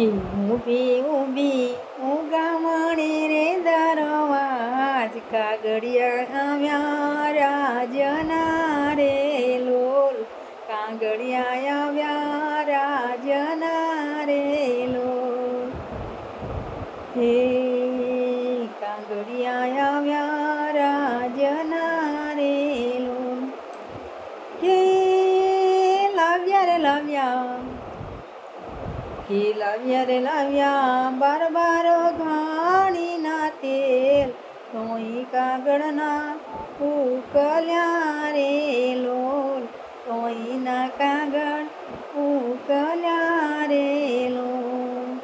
કે ઊભી ઊભી ઉગામણી રે દરવાજ કાગડિયા આવ્યા, રાજના રે લોલ કાગડિયા આવ્યા, રાજના રે લોલ. હે કાગડિયા કે લાવ્યા રે, લાવ્યા બાર બાર ઘાણીના તેલ. તોય કાગળના ઉકલ્યા રે લોલ. તોય ના કાગળ ઉકલ્યા રે લોલ.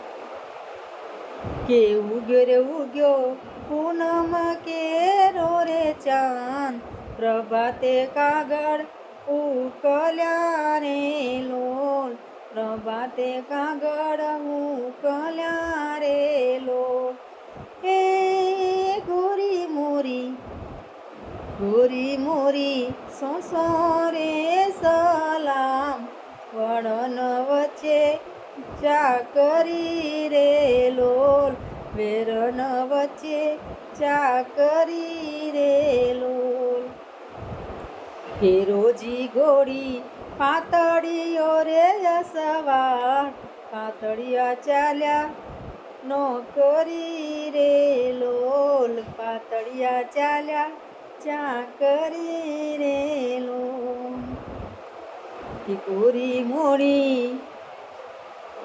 કે ઉગ્યો રે, ઉગ્યો પૂનમ કેરો રે ચાંદ. પ્રભાતે કાગળ ઉકલ્યા રે લોલ. પ્રભાતે કાગળ ઉકલ્યા રે લોલ હે ગોરી મોરી ગોરી મોરી સોસો રે સલામ. વળન વચ્ચે ચાકરી રે લોલ. વેરણ વચ્ચે ચાકરી રે લોલ. કે રોજી ગોળી, પાતળીઓ રે સવાર પાતળિયા ચાલ્યા નોકરી રે લોલ પાતળિયા ચાલ્યા ચાકરી રે લોલ. ટીકોરી કોરી મોડી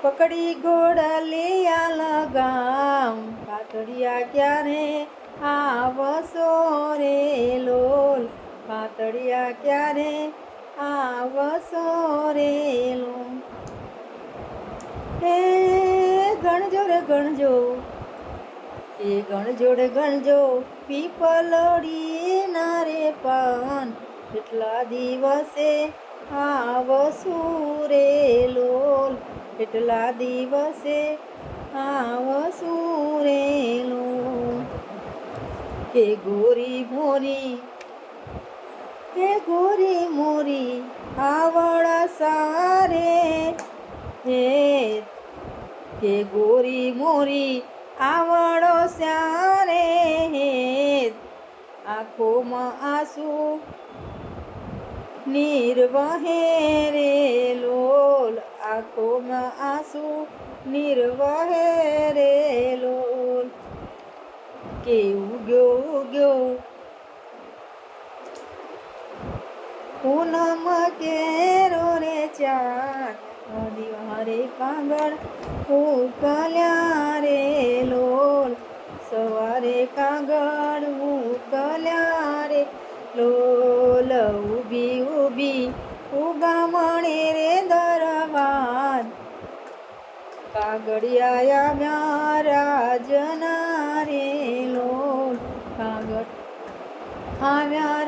પકડી ગોડલિયા લગામ પાતળિયા ક્યારે આવશો રે લોલ? પાતળિયા ક્યારે આવશો રેલો હે ગણજો ગણજો એ ગણજોડ ગણજો, પીપલડી ના રે પાન. કેટલા દિવસે આવશો રેલો કેટલા દિવસે આવશો રેલો કે ગોરી મોરી કે ગોરી મોરી આવડ સારે. હે હે ગોરી મોરી આવડો સારે. હે, આંખોમાં આંસુ નિર્વહે રે લોલ. આંખોમાં આંસુ નિર્વહે રે લોલ. કે ઉગ્યો ઉગ્યો પૂનમ કેરો રે ચાર. દિવારે કાગળ ઉકલ્યા રે લોલ. સવારે કાગળ ઉકલ્યા રે લોલ. ઊભી ઊભી ઉગામણે રે દરવાદ કાગળિયા આવ્યા રાજના રે લોલ. કાગળ આવ્યા